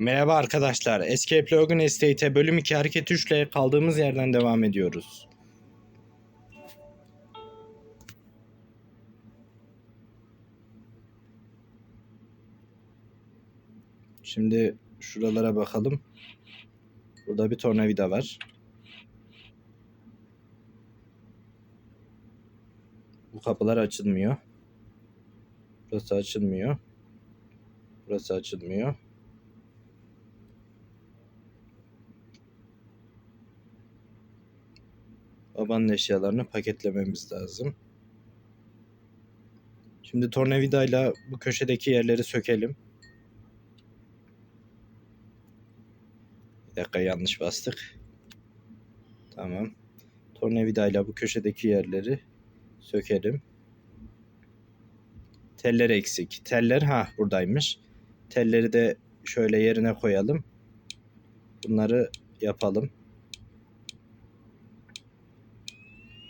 Merhaba arkadaşlar. Escape Logan Estate'e bölüm 2 hareket 3 ile kaldığımız yerden devam ediyoruz. Şimdi şuralara bakalım. Burada bir tornavida var. Bu kapılar açılmıyor. Burası açılmıyor. Burası açılmıyor. Babanın eşyalarını paketlememiz lazım. Şimdi tornavidayla bu köşedeki yerleri sökelim. Bir dakika yanlış bastık. Tamam. Tornavidayla bu köşedeki yerleri sökelim. Teller eksik. Teller ha buradaymış. Telleri de şöyle yerine koyalım. Bunları yapalım.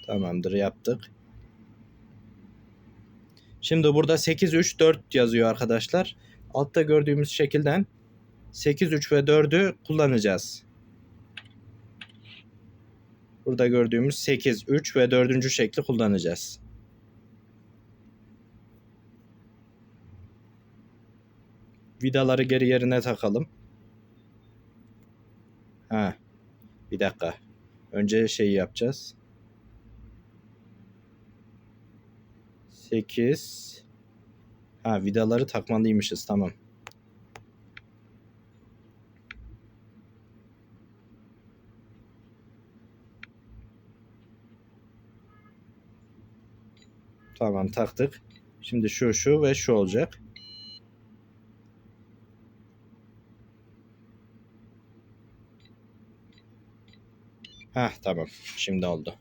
Tamamdır yaptık. Şimdi burada 8 3 4 yazıyor arkadaşlar. Altta gördüğümüz şekilden 8 3 ve 4'ü kullanacağız. Burada gördüğümüz 8 3 ve 4. şekli kullanacağız. Vidaları geri yerine takalım. Ha. Bir dakika. Önce şeyi yapacağız. 8 Ha vidaları takmalıymışız tamam. Tamam taktık. Şimdi şu şu ve şu olacak. Ha tamam. Şimdi oldu.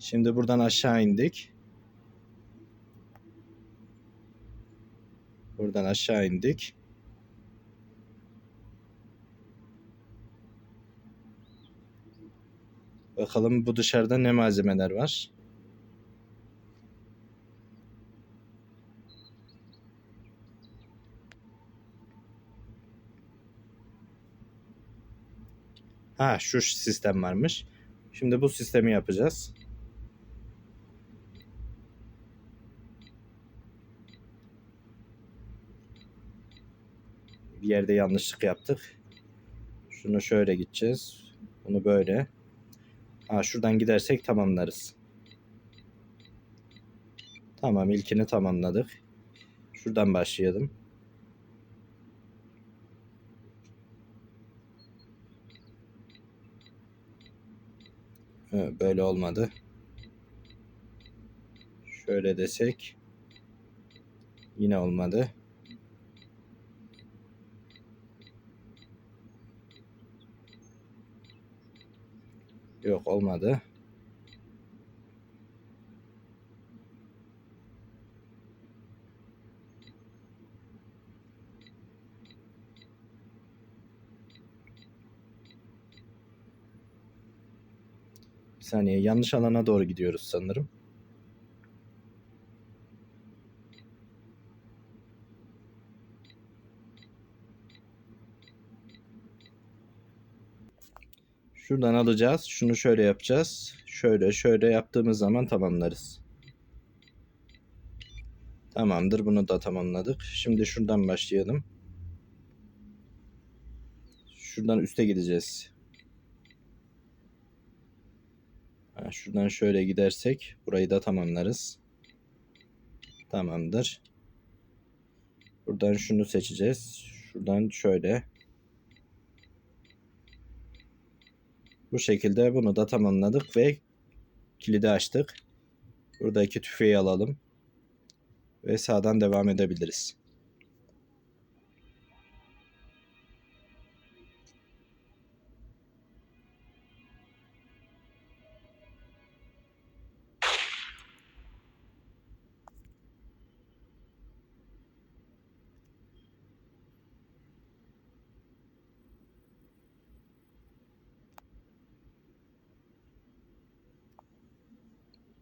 Şimdi buradan aşağı indik. Buradan aşağı indik. Bakalım bu dışarıda ne malzemeler var. Ha şu sistem varmış. Şimdi bu sistemi yapacağız. Bir yerde yanlışlık yaptık. Şunu şöyle gideceğiz. Bunu böyle. Ha şuradan gidersek tamamlarız. Tamam ilkini tamamladık. Şuradan başlayalım. Böyle olmadı. Şöyle desek. Yine olmadı. Yok olmadı. Bir saniye yanlış alana doğru gidiyoruz sanırım. Şuradan alacağız. Şunu şöyle yapacağız. Şöyle şöyle yaptığımız zaman tamamlarız. Tamamdır. Bunu da tamamladık. Şimdi şuradan başlayalım. Şuradan üste gideceğiz. Şuradan şöyle gidersek burayı da tamamlarız. Tamamdır. Buradan şunu seçeceğiz. Şuradan şöyle. Bu şekilde bunu da tamamladık ve kilidi açtık. Buradaki tüfeği alalım. Ve sağdan devam edebiliriz.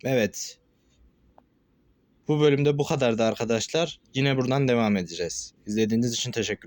Evet. Bu bölümde bu kadardı arkadaşlar. Yine buradan devam edeceğiz. İzlediğiniz için teşekkürler.